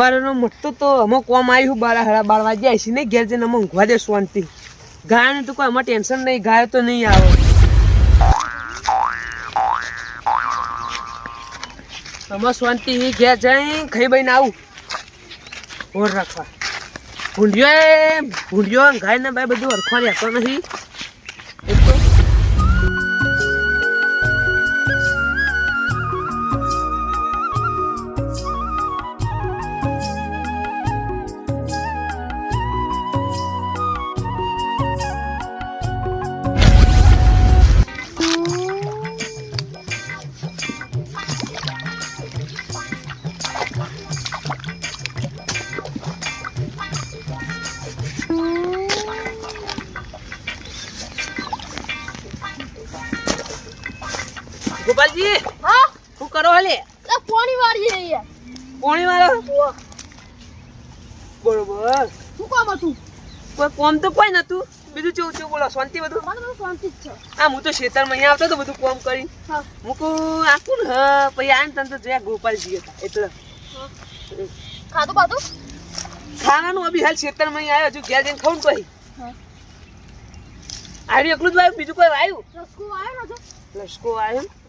સવારનો મટતો તો અમુક કોમ આવ્યું બારા હરા બાર વાગે આવીશ ને ઘેર જઈને અમે ઊંઘવા દે શાંતિ. ગાયને તો કોઈ આમાં ટેન્શન નહીં, ગાય તો નહીં આવે. અમે શાંતિ ઘેર જઈ ખાઈ બઈને આવું. ઓર રાખવા. ભૂંડિયો એ, ભૂંડિયો ગાય ને ભાઈ બધું હરખવા રહેતો નથી તો ગોપાલજી હા? શું કરો હલે? એ પોણી વાળી પોણી વાળો? બરોબર. શું કામ હતું? કોઈ કોમ તો કોઈ નતું. બીજું ચેવું ચેવું બોલો શાંતિ બધું? શાંતિ જ છે. હા હું તો ખેતરમાં અહીંયા આવતો તો બધું કોમ કરી. હા. કહું આખું ને પછી આને તને તો જોયા ગોપાલજી હતા એટલે. ખાધું બાધું? ખાવાનું અભી હાલ ખેતરમાં અહીંયા આવ્યો હજુ ઘેર જઈને ખાવું ને પછી. આવ્યું એકલું જ વાયું બીજું કોઈ વાયું? રસકો આવ્યો લસકો આવ્યો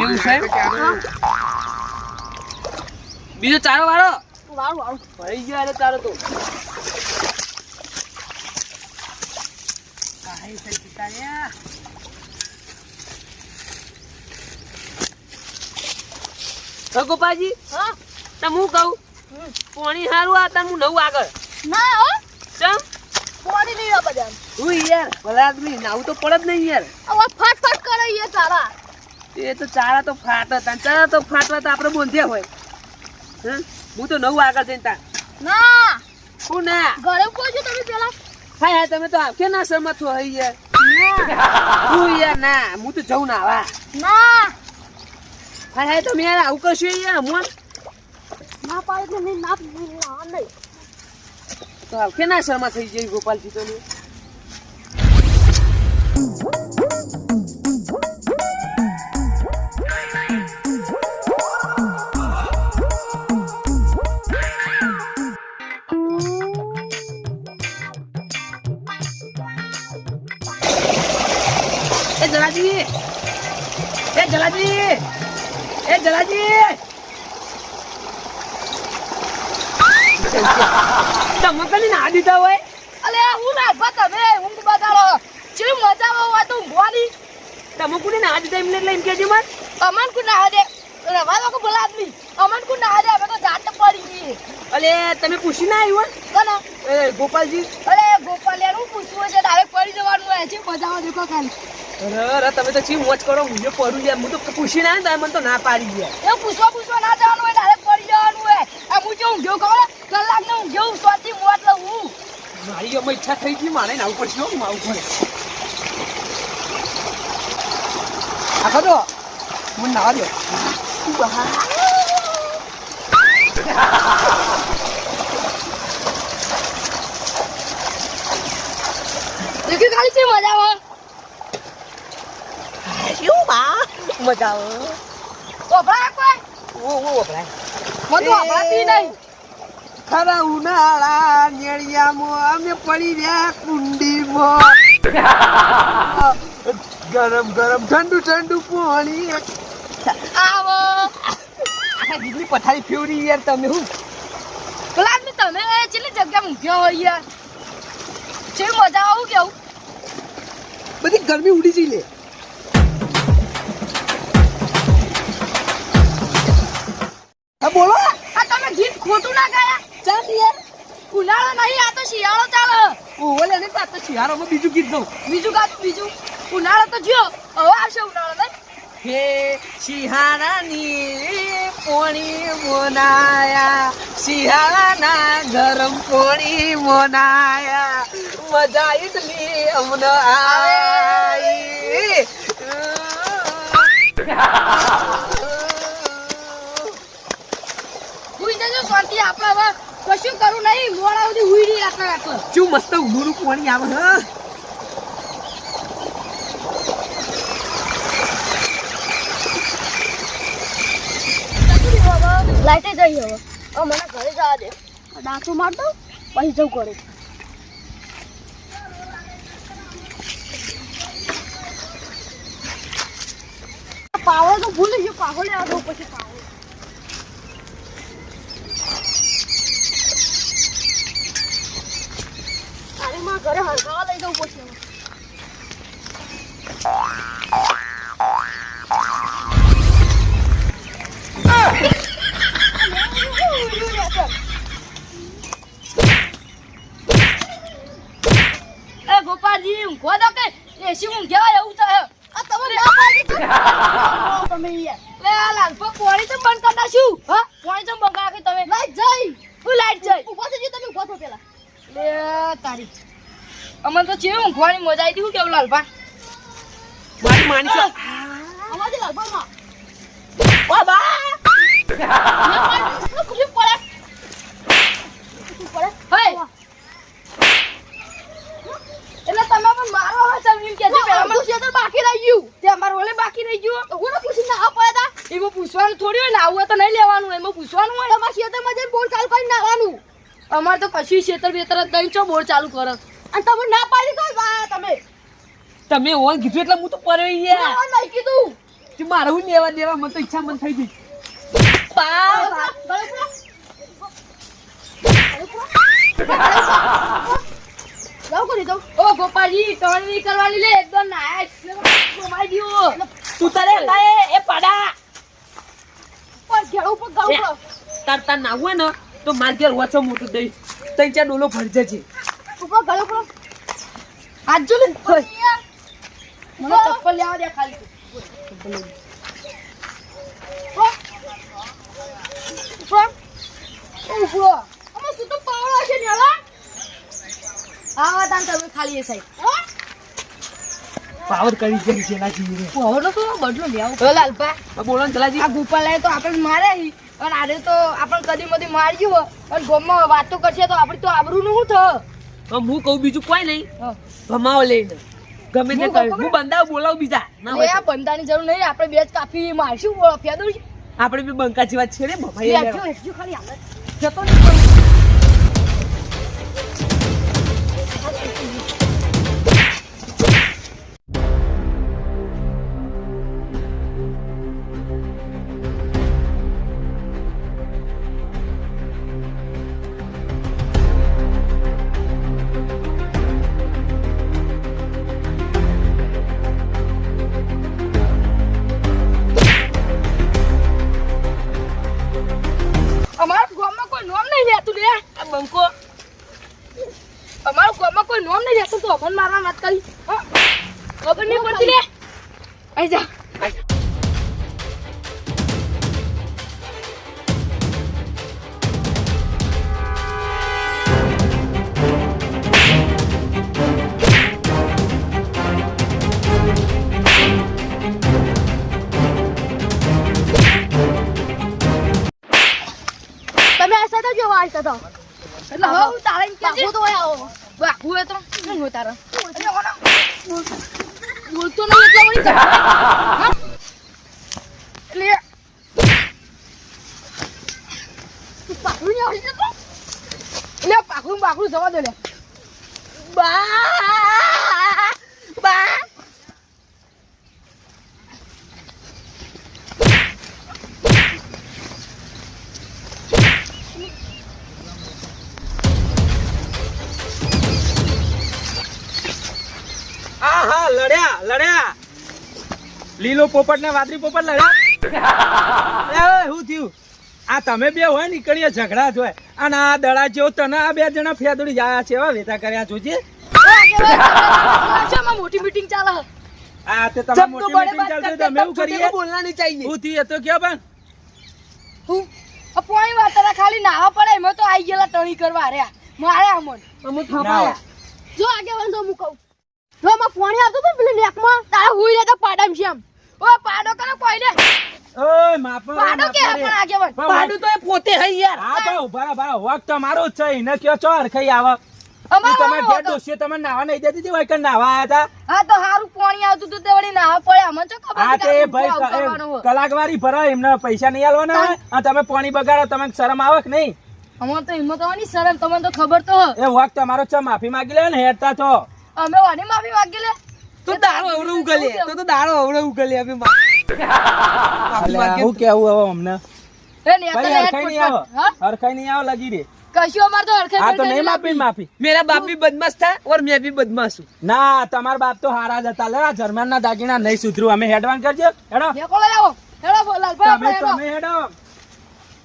એવું છે? બીજો ચારો વાળો? વાળું વાળું ભરી ગયો એટલે ચારો તો. હા કહું. પોણી હારું આ તને હું નવું આગળ. ના હો. ચમ? પાણી નહીં બધા હું યાર ભલા આદમી નાવું તો પડે જ નહીં યાર. હવે ફટ ફટ કરે એ તારા. એ તો ચારા તો ફાટ તા ચારા તો ફાટવા તો આપણે બોંધ્યા હોય. હં? હું તો નવું આગળ જઈને તા. ના. હું ના. ઘરે છો તમે પેલા? હાય હા તમે તો આખે ના સમત હો યાર. હું યાર ના હું તો જઉં ના આવા ના. હાય હા તમે યાર આવું કરશો યાર મોન ના પાડે એટલે નહીં ના નહીં. તો આખે ના શર્મા થઈ જાય ગોપાલજી તો. ને. એ જલાજી! એ જલાજી! એ જલાજી! તમે કદી ના દીધા હોય? હું ના તમે ઊંઘ બગાડો. ચેવી તો ઊંઘવાની તમે કોને ના દીધા એમને લઈને કેજો મત અમન કુ ના દે રવા લોકો બોલા આદમી? અમન કુ ના દે અમે તો જાટ પડી ગઈ. અલે તમે પૂછી ના આવ્યો કના? એ ગોપાલજી. અરે ગોપાલ યાર હું પૂછવું છે ડાયરેક્ટ પડી જવાનું હોય છે મજામાં દેખો ખાલી અરે તમે તો ચી મોજ કરો હું જો પડું યાર હું તો પૂછી ના આવ્યો મને તો ના પાડી ગયા. એ પૂછવા પૂછવા ના જવાનું હોય તારે પડી જવાનું હોય. આ હું જો ઊંઘ્યો કહો કલાક ને ઊંઘ્યો સ્વાતી મોટ લઉં હું. મારી અમે ઈચ્છા થઈ ગઈ મારે નાવું પડશે હો, માવું પડે. આખો તો મને નાવા દો દેખી ખાલી છે મજામાં શું બા મજા આવે 오, 오, ઓ 먼저 와, મને તો વપરાતી નહીં ખરા ઉનાળા નેળિયામાં અમે પડી રહ્યા કુંડીમાં ગરમ ગરમ ઠંડુ ઠંડુ પાણી આવો. દીકરી પથારી ફેવરી યાર તમે હું. કલાક ને તમે છેલ્લી જગ્યા મૂક્યો હોય યાર? છે મજા આવું કેવું બધી ગરમી ઉડી જઈ લે. હા બોલો. આ તમે ગીત ખોટું ના ગાયા? ચાલ યાર. ઉનાળો નહીં આ તો શિયાળો ચાલે. ઓલે ને પાછો શિયાળામાં બીજું ગીત ગાઉં. બીજું ગાતું બીજું? ઉનાળો તો જ્યો. હવે આવશે ઉનાળો ને હે શિહાળાની પોણી મોનાયા. શિહાળાના ગરમ પોણી મોનાયા. મજા એટલી અમને આવી હુઈ જજો શાંતિ આપણે હવે કશું કરું નહીં. મોડા સુધી હુઈ રહી રાતના રાતના શું મસ્ત ઉડું પાણી આવે હા કશું લાઈટે જઈ હવે. હવે મને ઘરે જવા દે. ડાકુ મારતો પછી જવું કરે પાવડો તો ભૂલી ગયો. પાવડે દો પછી પાવડો અરે માં ઘરે હળગાવા લઈ જવું પડશે ઊંઘવા દો કે એસી ઊંઘ્યા એવું થાય આ તમે ના પાડી તો તમે યાર લે આ લાલપા પાણી તો બંધ કરી નાખ્યું. હા? પાણી તો બંધ કરી તમે. લાઈટ જઈ. હું લાઈટ જઈ. ઊભો થજો તમે ઊભો થો પેલા. લે તારી. અમને તો ચેવી ઊંઘવાની મજા આવી હતી. હું કેવું લાલપા મારી માની તો અમારે લાલપા માં ઓ બા! પડે પડે હે એટલે તમે પણ મારો હવે મિલ કે છે પેલા મને તો બાકી રહી ગયું. તે અમાર ઓલે બાકી રહી ગયું. હું પૂછી ના પડ્યા હતા એમાં પૂછવાનું થોડી હોય ને આવું તો નહીં લેવાનું એમાં પૂછવાનું હોય. તમારા ખેતરમાં જઈને બોર ચાલુ કરી નાખવાનું. અમાર તો કશું ખેતર બેતર જ નહીં છો બોર ચાલુ કરો. અને તમે ના પાડી તો બા તમે. તમે ઓન કીધું એટલે હું તો પરવી ગયા. નહીં કીધું. તે મારે હું લેવા દેવા મને તો ઈચ્છા મન થઈ ગઈ. પા ઓ ગોપાલજી નહીં કરવાની લે એકદમ નાયા. મારી દીવો તું તારે લાય એ પાડા. પર ઘેડો ઉપર ગાવ એ. તાર તાર ના હોય ને તો માર ઘેર વચ્ચે મોટું દઈશ. તઈ ચાર ડોલો ભરી જજે. ઉપર ગળો પર હાથ જો ને. મને ચપ્પલ લેવા દે ખાલી ઉપર ઉપર અમે શું તો પાવડો છે ને હવે આવા તાન તમે ખાલી એ સાઈડ પાવર કરી છે લાગી રે પાવડો તો બદલો લેવો? ઓ લાલપા આ બોલો ને જલાજી આ ગોપાલ તો આપણે મારે હી. અને આરે તો આપણે કદી મદી માર્યું અને ગોમમાં વાતો કરશે તો આપણી તો આબરૂ નું થ તો હું કહું બીજું કોઈ નહીં. ભમાવો લઈને. ગમે તે હું કહે હું બંદા બોલાવ બીજા. ના હોય આ બંધાની જરૂર નહીં. આપણે બે જ કાફી મારશું. ફેદો આપણે બી બંકા જેવા છે ને ભમાઈ જતો નહીં અમારા ગામમાં કોઈ નોમ નહીં લેતું તો અમન મારવા વાત કરી? ખબર નહીં પડતી. લે આઈ જા. તમે આ સાથે જો વાત કરતો એટલે હું તારે કહેજે. તો આવો. બાપુ હોય તો શું હોય તારે એટલે ઓનો બોલ- બોલતો નહીં, એટલે વળી જા. હા? એટલે તું પાકડું નહીં આવડી જતો? એટલે પાકડું પાકડું જવા દે લે બા બા હા હા લડ્યા લડ્યા. લીલો પોપટ ને વાદળી પોપટ લડ્યા. શું થયું? આ તમે બે હોય નીકળીએ ઝઘડા જોય અને આ દડા જેવો તને આ બે જણા ફેદડી જાય છે એવા વેતા કર્યા જોજે મોટી મીટિંગ ચાલે. આ તે તમે મોટી બડે meeting બાત ચાલશે કરતે તમે એવું કરીએ? બોલના નહીં ચાહીએ શું થયું? તો કયો પણ? હું? આ પોણી ખાલી નાવા પડે એમાં તો આઈ ગયેલા ટણી કરવા રહ્યા મારે આમન અમુક ના. જો આગે હું કહું. જો માં ફોન આવતો તો પેલી નેકમાં તારા હુઈ લેતા પાડમ છે એમ. ઓ પાડો કરો કોઈ ને ઓય માપા પાડો કે પણ આગે વન. પાડો તો એ પોતે હઈ યાર. હા તો ઊભા બરા. વખત તમારો જ છે એને કયો ચોર ખઈ આવા. અમાર તમે ઘેર હતો. તમે નાવા નઈ દેતી હતી વૈકણ નાવા આયા હતા હા તો હારું પાણી આવતું તો તે વળી નાવા પડે. અમને તો ખબર હા તે ભાઈ. કલાકવારી ભરાય એમને પૈસા નહીં આલવાના અને તમે પાણી બગાડો તમે શરમ આવે કે નહીં? અમારે તો હિંમત આવવાની શરમ તમને તો ખબર તો હ. એ વખત તમારો છે માફી માંગી લે ને હેડતા તો. અમે વાને માફી માંગી લે. તો દારો અવડો ઉગલે. તો તો દારો અવડો ઉગલે અમે હું કેવું હવે અમને? એ ને તો હરખાઈ નહીં આવો. હરખાઈ નહીં આવો લગી રે. કશું અમાર તો હરખાઈ આ તો નહીં માફી માફી મેરા બાપ ભી બદમાશ થા ઓર મે ભી બદમાશ હું. ના તમાર બાપ તો હારા જ હતા. લે આ જર્મન ના દાગીના નહીં સુધરું. અમે હેડવાન કરજો. હેડો. હેકો લઈ આવો હેડો. લાલભાઈ તમે હેડો.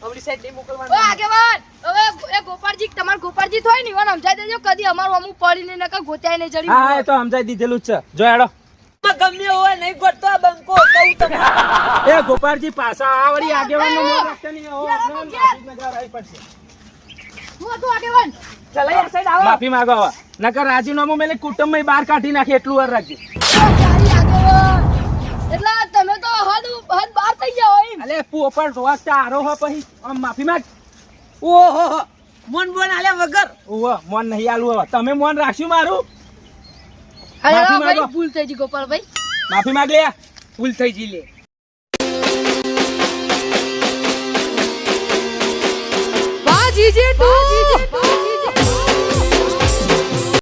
તમે સાઈડ નહીં ઓય મોકલવાના આગેવાન હવે એ ગોપાળજી તમાર ગોપાળજી થોય ને ઈવન સમજાઈ દેજો કદી અમારું અમુક પડી નહીં નકર નહીં જડી હા હા, એ તો સમજાઈ દીધેલું જ છે. જો હેડો. ગમે હોય નહીં ગોતતો આ બંકો કહું તમને. એ ગોપાળજી પાછા આ વળી આગેવાનનો મોહ રાખતા નહીં. હો. માંગવા આવી પડશે. આગેવાન? સાઈડ આવો. માફી માંગો હવે. નકર રાજીનામું મેલે કુટુંબ બહાર કાઢી નાખે એટલું વાર રાખજો. એટલે તો હદ બાર થઈ ગયા હોય એમ. અલે પોપટ રોજ ચારો હો પછી. આમ માફી માંગ. ઓહો હો. મન બોન આલ્યા વગર. ઓહો મોન નહીં આલું તમે મોન રાખ્યું મારું? માફી માંગો. ભૂલ થઈ ગઈ ગોપાલભાઈ. માફી માંગ લે. ભૂલ થઈ જી લે. બાજી જે